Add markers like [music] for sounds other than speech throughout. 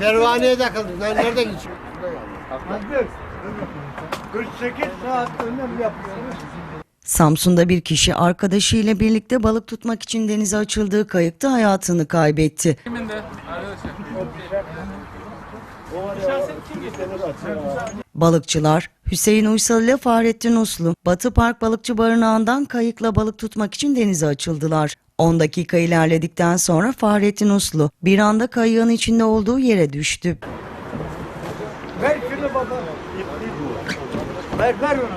Pervaneye takıldık. Ben nereden geçeyim? Hazır. 48 saat önlem yapıyoruz. Samsun'da bir kişi arkadaşıyla birlikte balık tutmak için denize açıldığı kayıkta hayatını kaybetti. Balıkçılar Hüseyin Uysal ile Fahrettin Uslu, Batı Park Balıkçı Barınağı'ndan kayıkla balık tutmak için denize açıldılar. 10 dakika ilerledikten sonra Fahrettin Uslu bir anda kayığın içinde olduğu yere düştü. Ver şunu baba. Ver ver onu.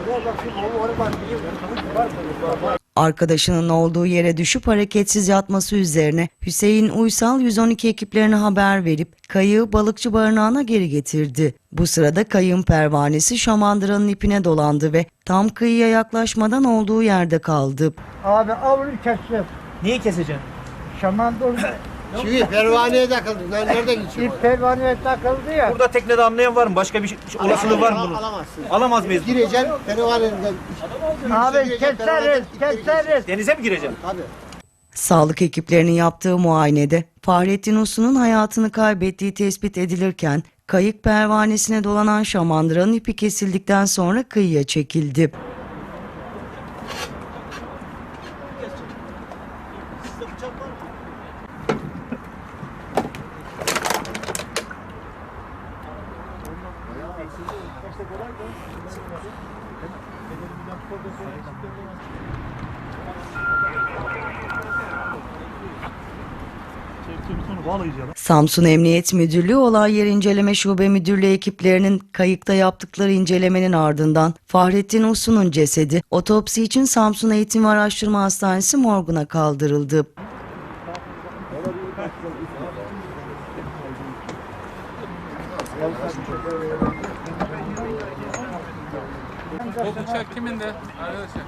Arkadaşının olduğu yere düşüp hareketsiz yatması üzerine Hüseyin Uysal 112 ekiplerine haber verip kayığı balıkçı barınağına geri getirdi. Bu sırada kayığın pervanesi şamandıranın ipine dolandı ve tam kıyıya yaklaşmadan olduğu yerde kaldı. Abi avlu keseceğiz. Niye keseceksin? Şaman dolma. [laughs] Şimdi pervaneye takıldık. Ben nereden geçeyim? İp pervaneye takıldı ya. Burada teknede anlayan var mı? Başka bir şey- olasılığı var mı bunun? Alamazsın. Alamaz mıyız? Gireceksin pervaneden. Abi keseriz keseriz. Denize mi gireceksin? Tabii. Sağlık ekiplerinin yaptığı muayenede Fahrettin Uslu'nun hayatını kaybettiği tespit edilirken kayık pervanesine dolanan şamandıranın ipi kesildikten sonra kıyıya çekildi. Sizde bıçak var mı? Thank you. Samsun Emniyet Müdürlüğü Olay Yeri İnceleme Şube Müdürlüğü ekiplerinin kayıkta yaptıkları incelemenin ardından Fahrettin Uslu'nun cesedi otopsi için Samsun Eğitim ve Araştırma Hastanesi morguna kaldırıldı. O bıçak kimin de? Arkadaşlar.